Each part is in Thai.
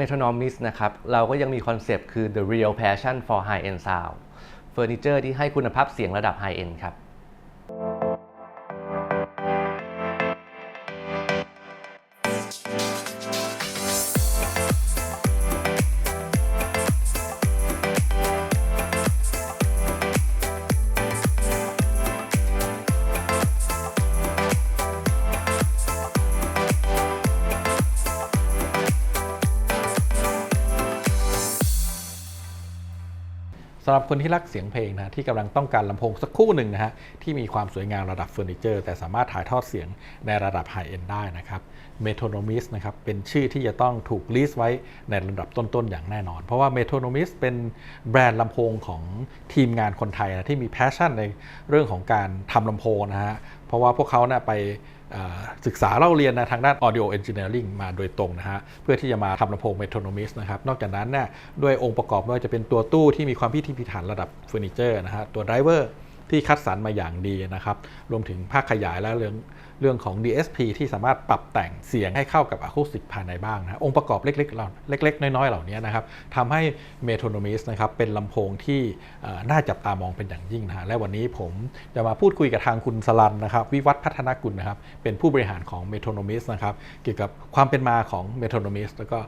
Metronomis นะครับเราก็ยังมีคอนเซปต์คือ the real passion for high end sound เฟอร์นิเจอร์ที่ให้คุณภาพเสียงระดับ high end ครับำหรับคนที่รักเสียงเพลงนะที่กำลังต้องการลำโพงสักคู่หนึ่งนะฮะที่มีความสวยงามระดับเฟอร์นิเจอร์แต่สามารถถ่ายทอดเสียงในระดับไฮเอนด์ได้นะครับเมโทรโนมิสนะครับเป็นชื่อที่จะต้องถูกลิสต์ไว้ในระดับต้นๆอย่างแน่นอน เพราะว่าเมโทรโนมิสเป็นแบรนด์ลำโพงของทีมงานคนไทยนะที่มีแพชชั่นในเรื่องของการทำลำโพงนะฮะเพราะว่าพวกเขาเนี่ยไป ศึกษาเล่าเรียนนะทางด้าน audio engineering มาโดยตรงนะฮะ เพื่อที่จะมาทำลำโพง metronomis นะครับ นอกจากนั้นเนี่ยด้วยองค์ประกอบไม่ว่าจะเป็นตัวตู้ที่มีความพิถีพิถันระดับเฟอร์นิเจอร์นะฮะ ตัวไดรเวอร์ที่คัดสรรมาอย่างดีนะครับ รวมถึงภาคขยายและเรื่อง เรื่องของ DSP ที่สามารถปรับแต่งเสียงให้เข้ากับอะคูสติกภายในบ้างนะองค์ประกอบเล็กๆเหล่าเล็ก ๆ น้อยๆ เหล่านี้นะครับทำให้ metronomis นะครับเป็นลำโพงที่น่าจับตามองเป็นอย่างยิ่งนะฮะและวันนี้ผมจะมาพูดคุยกับทางคุณสลันนะครับวิวัฒน์พัฒนกุลนะครับเป็นผู้บริหารของ metronomis นะครับเกี่ยวกับความเป็นมาของ metronomis แล้วก็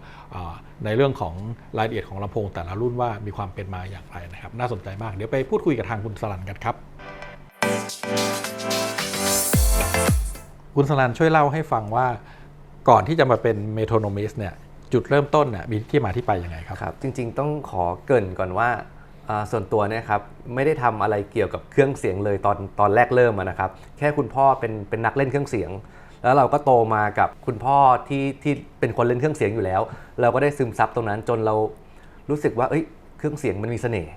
ในเรื่องของรายละเอียดของลำโพงแต่ละรุ่นว่ามีความเป็นมาอย่างไรนะครับน่าสนใจมากเดี๋ยวไปพูดคุยกับทางคุณสลันกันครับ คุณสลันช่วยเล่าให้ฟังว่าก่อนที่จะมาเป็น metronomis เนี่ยจุดเริ่มต้นเนี่ยมีที่มาที่ไปยังไงครับครับ จริงๆต้องขอเกรินก่อนว่าส่วนตัวเนี่ยครับไม่ได้ทำอะไรเกี่ยวกับเครื่องเสียงเลยตอนตอนแรกเริ่มนะครับ แค่คุณพ่อเป็นเป็นนักเล่นเครื่องเสียง แล้วเราก็โตมากับคุณพ่อที่ที่เป็นคนเล่นเครื่องเสียงอยู่แล้ว เราก็ได้ซึมซับตรงนั้นจนเรารู้สึกว่าเอ้ยเครื่องเสียงมันมีเสน่ห์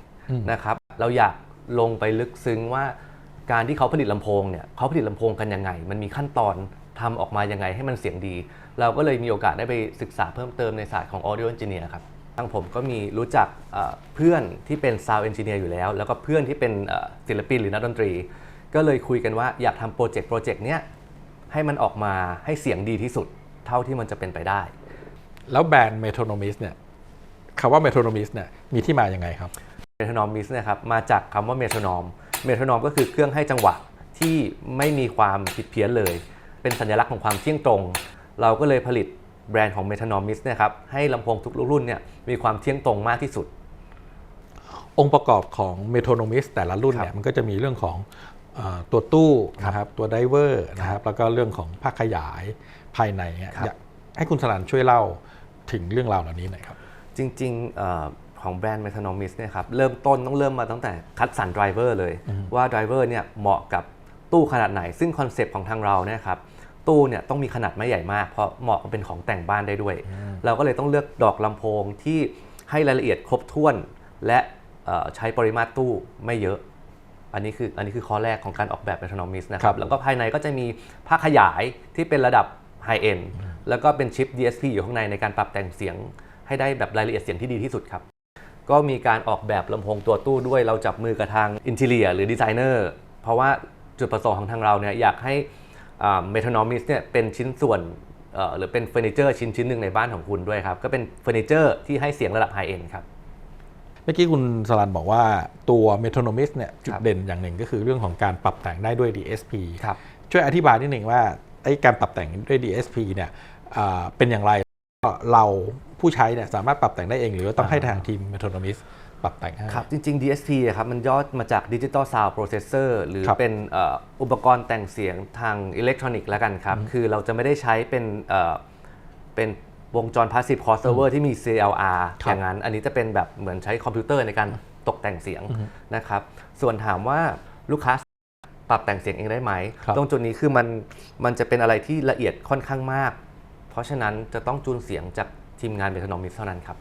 นะครับ เราอยากลงไปลึกซึ้งว่า การที่เขาผลิตลำโพงเนี่ยเขาผลิตลำโพงกันยังไง มันมีขั้นตอนทำออกมายังไงให้มันเสียงดี เราก็เลยมีโอกาสได้ไปศึกษาเพิ่มเติมในศาสตร์ของ audio engineer ครับทางผมก็มีรู้จักเอ่อเพื่อนที่เป็น sound engineer อยู่แล้ว แล้วก็เพื่อนที่เป็นเอ่อศิลปินหรือนักดนตรี ก็เลยคุยกันว่าอยากทำโปรเจกต์โปรเจกต์เนี้ยให้มันออกมาให้เสียงดีที่สุดเท่าที่มันจะเป็นไปได้ แล้วแบรนด์ metronomis เนี่ยคำว่า metronomis เนี่ยมีที่มาอย่างไงครับเมโทรนอมมิสนะครับมาจากคำว่าเมโทรนอม เมโทรนอมก็คือเครื่องให้จังหวะที่ไม่มีความผิดเพี้ยนเลย เป็นสัญลักษณ์ของความเที่ยงตรง เราก็เลยผลิตแบรนด์ของเมโทรนอมมิสนะครับให้ลำโพงทุกรุ่นเนี่ยมีความเที่ยงตรงมากที่สุด องค์ประกอบของ metronomis แต่ละรุ่นครับเนี่ยมันก็จะมีเรื่องของเออตัวตู้นะครับตัวไดเวอร์นะครับแล้วก็เรื่องของภาคขยายภายในเนี่ยครับอยากให้คุณสลันช่วยเล่าถึงเรื่องราวเหล่านี้หน่อยครับ จริงๆเออ ของแบรนด์เมทานอมิสเนี่ยครับเริ่มต้นต้องเริ่มมาตั้งแต่คัดสรรไดรเวอร์เลย ว่าไดรเวอร์เนี่ยเหมาะกับตู้ขนาดไหน ซึ่งคอนเซปต์ของทางเราเนี่ยครับตู้เนี่ยต้องมีขนาดไม่ใหญ่มาก เพราะเหมาะกับเป็นของแต่งบ้านได้ด้วย เราก็เลยต้องเลือกดอกลำโพงที่ให้รายละเอียดครบถ้วน และเอ่อใช้ปริมาตรตู้ไม่เยอะ อันนี้คืออันนี้คือข้อแรกของการออกแบบ m e t r o n o m i s นะคครัรับบแล้วก็ภายในก็จะมีภาคขยายที่เป็นระดับ High End แล้วก็เป็นชิป DSP อยู่ข้างในในการปรับแต่งเสียงให้ได้แบบรายละเอียดเสียงที่ดีที่สุดครับ ก็มีการออกแบบลำโพงตัวตู้ด้วย เราจับมือกับทางอินเทเลียหรือดีไซเนอร์เพราะว่าจุดประสงค์ของทางเราเนี่ยอยากให้เมทานอมิสเนี่ยเป็นชิ้นส่วนเอ่อหรือเป็นเฟอร์นิเจอร์ชิ้นชิ้นหนึ่งในบ้านของคุณด้วยครับ ก็เป็นเฟอร์นิเจอร์ที่ให้เสียงระดับไฮเอ็นครับเมื่อกี้คุณสลันบอกว่าตัว metronomis เนี่ยจุดครับเด่นอย่างหนึ่งก็คือเรื่องของการปรับแต่งได้ด้วย DSP ครับช่วยอธิบายนิดหนึ่งว่าไอ้การปรับแต่งด้วย DSP เนี่ยอ่าเป็นอย่างไรก็เรา ผู้ใช้เนี่ยสามารถปรับแต่งได้เอง หรือว่าต้องให้ทางทีม metronomis ปรับแต่งให้ครับ จริง ๆ DSP อะครับมันย่อมาจาก Digital Sound Processor หรือครับเป็นเอ่ออุปกรณ์แต่งเสียงทางอิเล็กทรอนิกส์แล้วกันครับ คือเราจะไม่ได้ใช้เป็นเอ่อเป็นวงจร Passive Crossover ที่มี CLR ครับอย่างนั้น อันนี้จะเป็นแบบเหมือนใช้คอมพิวเตอร์ในการตกแต่งเสียงนะครับ ส่วนถามว่าลูกค้าปรับแต่งเสียงเองได้ไหมครับตรงจุดนี้คือมันมันจะเป็นอะไรที่ละเอียดค่อนข้างมาก เพราะฉะนั้นจะต้องจูนเสียงจาก ทีมงานเบทนอมิสเท่านั้นครับ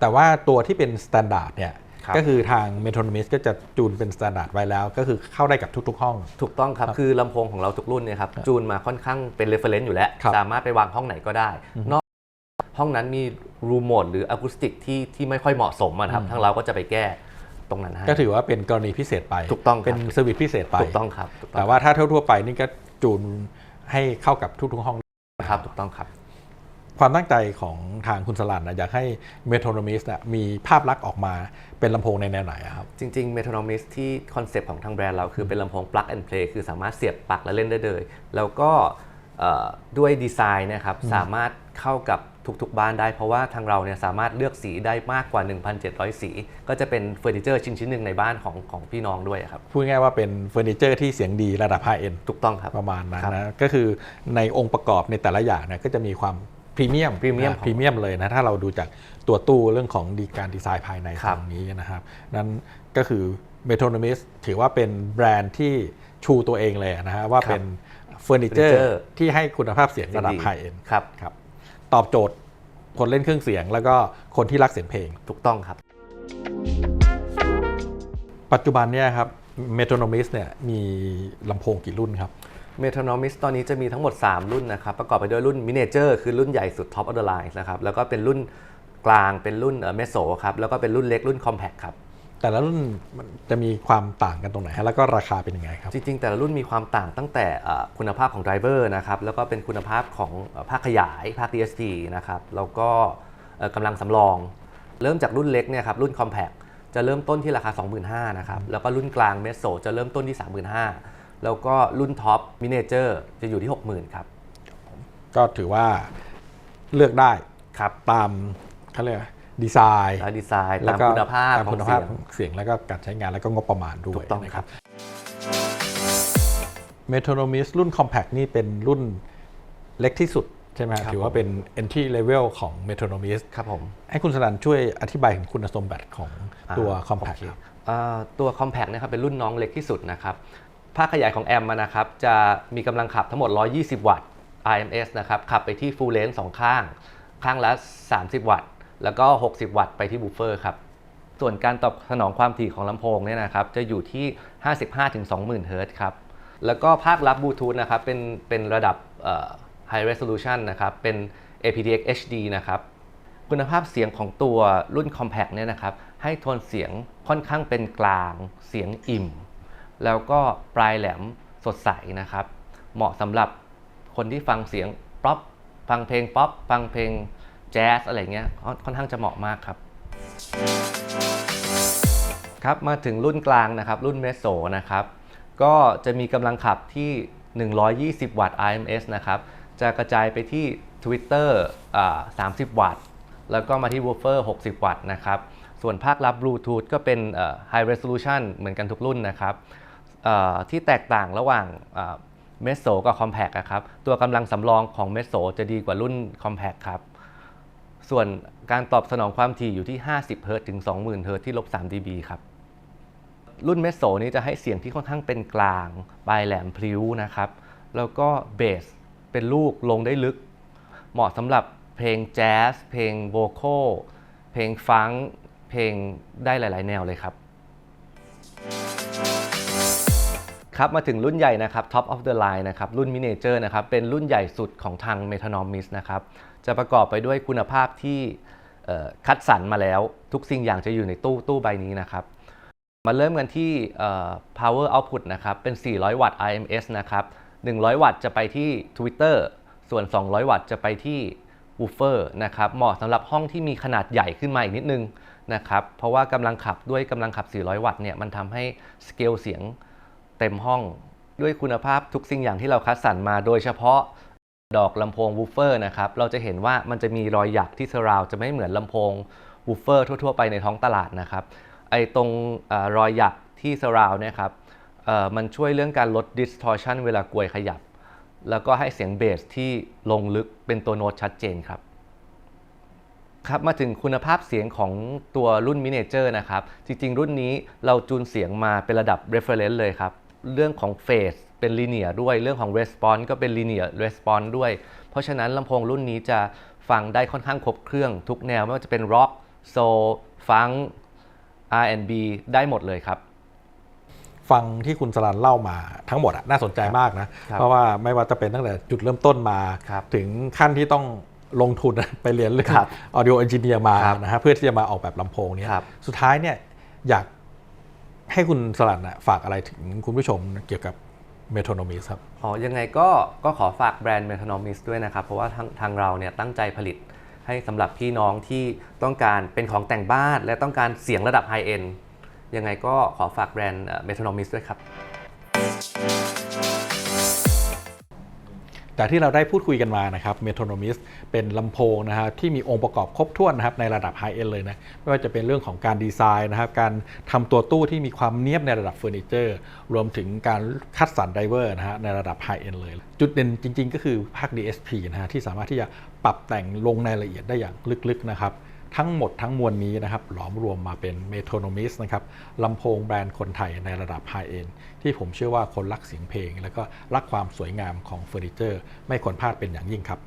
แต่ว่าตัวที่เป็น standard เนี่ยครับก็คือทาง metronomis ก็จะจูนเป็น standard ไว้แล้ว ก็คือเข้าได้กับทุก ๆ ห้อง ถูกต้องครับครับ คือลำโพงของเราทุกรุ่นเนี่ยครับจูนมาค่อนข้างเป็น reference อยู่แล้วครับสามารถไปวางห้องไหนก็ได้ นอกห้องนั้นมีรูมโหมดหรืออะคูสติกที่ที่ไม่ค่อยเหมาะสมอะนะครับทางเราก็จะไปแก้ตรงนั้นให้ก็ถือว่าเป็นกรณีพิเศษไปถูกต้องครับเป็นเซอร์วิสพิเศษไปถูกต้องครับถูกต้แต่องว่าถ้าทั่วๆไปนี่ก็จูนให้เข้ากับทุกๆห้องครับถูกต้องครับ ความตั้งใจของทางคุณสลันนะอยากให้เมโทรโนมิสมีภาพลักษณ์ออกมาเป็นลำโพงในแนวไหนอะครับ จริงๆ Metronomis ที่คอนเซปต์ของทางแบรนด์เราคือเป็นลำโพง plug and play คือสามารถเสียบปลั๊กแล้วเล่นได้เลย แล้วก็เอ่อด้วยดีไซน์นะครับสามารถเข้ากับทุกๆบ้านได้เพราะว่าทางเราเนี่ยสามารถเลือกสีได้มากกว่า 1,700 สี ก็จะเป็นเฟอร์นิเจอร์ชิ้นชิ้นๆหนึ่งในบ้านของของพี่น้องด้วยครับ พูดง่ายๆว่าเป็นเฟอร์นิเจอร์ที่เสียงดีระดับ high end ถูกต้องครับ ประมาณนั้นครับนะ ก็คือในองค์ประกอบในแต่ละอย่างเนี่ยก็จะมีความ พรีเมียมพรีเมียมพรีเมียมเลยนะถ้าเราดูจากตัวตู้เรื่องของดีการดีไซน์ภายในครัตบรงนี้นะครับนั้นก็คือ m e t r o n o m i s ถือว่าเป็นแบรนด์ที่ชูตัวเองเลยนะฮะว่าเป็นเฟอร์นิเจอร์ Furniture ที่ให้คุณภาพเสียงระดับเสียงดี high end ครับครับตอบโจทย์คนเล่นเครื่องเสียง แล้วก็คนที่รักเสียงเพลงถูกต้องครับ ปัจจุบันเนี่ยครับ m e t r o n o m i s เนี่ยมีลำโพงกี่รุ่นครับ Metronomis ตอนนี้จะมีทั้งหมด 3 รุ่นนะครับ ประกอบไปด้วยรุ่น Miniature คือรุ่นใหญ่สุด Top of the line นะครับ แล้วก็เป็นรุ่นกลางเป็นรุ่นเมโซครับ แล้วก็เป็นรุ่นเล็กรุ่น Compact ครับแต่ละรุ่นมันจะมีความต่างกันตรงไหนฮะแล้วก็ราคาเป็นยังไงครับ จริงๆ แต่ละรุ่นมีความต่างตั้งแต่เอ่อคุณภาพของไดรเวอร์นะครับแล้วก็เป็นคุณภาพของเอ่อภาคขยายภาค DSP นะครับแล้วก็เอ่อกำลังสำรอง เริ่มจากรุ่นเล็กเนี่ยครับรุ่น Compact จะเริ่มต้นที่ราคา 25,000นะครับแล้วก็รุ่นกลางเมโซจะเริ่มต้นที่ 35,000 แล้วก็รุ่นท็อปมินิเจอร์จะอยู่ที่ 60,000 ครับ ก็ถือว่าเลือกได้ครับตามเขาเรียกดีไซน์และดีไซน์แล้ตาวมก็คุณภาพตามของคุณเสีภาพยงของเสียงแล้วก็การใช้งานแล้วก็งบประมาณด้วยถูกต้องนะครับเมโทรโนมิสรุ่น Compact นี่เป็นรุ่นเล็กที่สุดใช่ไหมฮะครับถือว่าเป็น entry level ของ m e t r o n o m i s ครับผม ให้คุณสนันช่วยอธิบายถึงคุณสมบัติของตัวอ่า Compact โอเคครับเอ่อตัว Compact นะครับเป็นรุ่นน้องเล็กที่สุดนะครับ ภาคขยายของแอมป์นะครับจะมีกำลังขับทั้งหมด 120 วัตต์ RMS นะครับขับไปที่ full range สองข้าง ข้างละ 30 วัตต์ แล้วก็ 60 วัตต์ไปที่บูฟเฟอร์ครับส่วนการตอบสนองความถี่ของลำโพงเนี่ยนะครับจะอยู่ที่ 55-20,000เฮิรตซ์ครับแล้วก็ภาครับบลูทูธนะครับเป็นเป็นระดับ high resolution นะครับเป็น aptX HD นะครับคุณภาพเสียงของตัวรุ่น Compact เนี่ยนะครับให้โทนเสียงค่อนข้างเป็นกลางเสียงอิ่ม แล้วก็ปลายแหลมสดใสนะครับ เหมาะสำหรับคนที่ฟังเสียงป๊อปฟังเพลงป๊อปฟังเพลงแจ๊สอะไรเงี้ยค่อนข้างจะเหมาะมากครับ ครับมาถึงรุ่นกลางนะครับ รุ่นเมโซนะครับ ก็จะมีกำลังขับที่ 120 วัตต์ RMS นะครับ จะกระจายไปที่ Twitter อ่า30 วัตต์ แล้วก็มาที่ Woofer 60 วัตต์นะครับ ส่วนภาครับ Bluetooth ก็เป็นอ่อ High Resolution เหมือนกันทุกรุ่นนะครับ ที่แตกต่างระหว่างเมสโซกับ Compact อะครับตัวกำลังสำรองของเมสโซจะดีกว่ารุ่น Compact ครับส่วนการตอบสนองความถี่อยู่ที่ 50 เฮิรตซ์ถึง 20,000 เฮิรตซ์ที่ลบ3 dB ครับ รุ่นเมสโซนี้จะให้เสียงที่ค่อนข้างเป็นกลาง ปลายแหลมพลิ้วนะครับ แล้วก็เบสเป็นลูกลงได้ลึก เหมาะสำหรับเพลงแจ๊ส เพลงโวคอลเพลงฟัง เพลงได้หลาย ๆ แนวเลยครับ ครับมาถึงรุ่นใหญ่นะครับ Top of the line นะครับรุ่น Miniature นะครับเป็นรุ่นใหญ่สุดของทาง m e t a n o m i s นะครับจะประกอบไปด้วยคุณภาพที่คัดสรรมาแล้วทุกสิ่งอย่างจะอยู่ในตู้ตู้ใบนี้นะครับ มาเริ่มกันที่ power output นะครับเป็น 400 วัตต์ RMS นะครับ 100 วัตต์จะไปที่ Twitter ส่วน 200 วัตต์จะไปที่ woofer นะครับเหมาะสำหรับห้องที่มีขนาดใหญ่ขึ้นมาอีกนิดนึงนะครับเพราะว่ากำลังขับด้วยกำลังขับ 400 วัตต์เนี่ยมันทำให้สเกลเสียง เต็มห้อง ด้วยคุณภาพทุกสิ่งอย่างที่เราคัดสรรมา โดยเฉพาะดอกลำโพง woofer นะครับ เราจะเห็นว่ามันจะมีรอยหยักที่ surround จะไม่เหมือนลำโพง woofer ทั่ว ๆ ไปในท้องตลาดนะครับ ไอ้ตรงอรอยหยักที่ surround เนี่ยครับมันช่วยเรื่องการลด distortion เวลากลวยขยับ แล้วก็ให้เสียงเบสที่ลงลึกเป็นตัวโน้ตชัดเจนครับครับมาถึงคุณภาพเสียงของตัวรุ่น Miniature นะครับ จริง ๆ รุ่นนี้เราจูนเสียงมาเป็นระดับ reference เลยครับ เรื่องของ phase เป็น linear ด้วยเรื่องของ response ก็เป็น linear response ด้วย เพราะฉะนั้นลำโพงรุ่นนี้จะฟังได้ค่อนข้างครบเครื่องทุกแนว ไม่ว่าจะเป็น rock soul funk R&B ได้หมดเลยครับ ฟังที่คุณสลันเล่ามาทั้งหมดอะน่าสนใจมากนะครับเพราะว่าไม่ว่าจะเป็นตั้งแต่จุดเริ่มต้นมาครับถึงขั้นที่ต้องลงทุนไปเรียนเรื่องครับ audio engineer มาครับนะฮะเพื่อที่จะมาออกแบบลำโพงเนี้ยครับสุดท้ายเนี่ยอยาก ให้คุณสลันนะฝากอะไรถึงคุณผู้ชมเกี่ยวกับเมโทนอมิสครับอ๋อยังไงก็ก็ขอฝากแบรนด์เมโทนอมิสด้วยนะครับ เพราะว่าทางทางเราเนี่ยตั้งใจผลิตให้สำหรับพี่น้องที่ต้องการเป็นของแต่งบ้านและต้องการเสียงระดับไฮเอ็นยังไงก็ขอฝากแบรนด์เมโทนอมิสด้วยครับ จากที่เราได้พูดคุยกันมานะครับเมโทรโนมิสเป็นลำโพงนะฮะที่มีองค์ประกอบครบถ้วนนะครับในระดับไฮเอ็นเลยนะไม่ว่าจะเป็นเรื่องของการดีไซน์นะครับการทำตัวตู้ที่มีความเนียบในระดับเฟอร์นิเจอร์รวมถึงการคัดสรรไดเวอร์นะฮะในระดับไฮเอ็นเลย จุดเด่นจริง ๆ ก็คือภาค DSP นะฮะที่สามารถที่จะปรับแต่งลงในรายละเอียดได้อย่างลึกๆนะครับ ทั้งหมดทั้งมวลนี้นะครับหลอมรวมมาเป็นเมโทรนอมิสนะครับลำโพงแบรนด์คนไทยในระดับไฮเอ็นที่ผมเชื่อว่าคนรักเสียงเพลง แล้วก็รักความสวยงามของเฟอร์นิเจอร์ ไม่ควรพลาดเป็นอย่างยิ่งครับ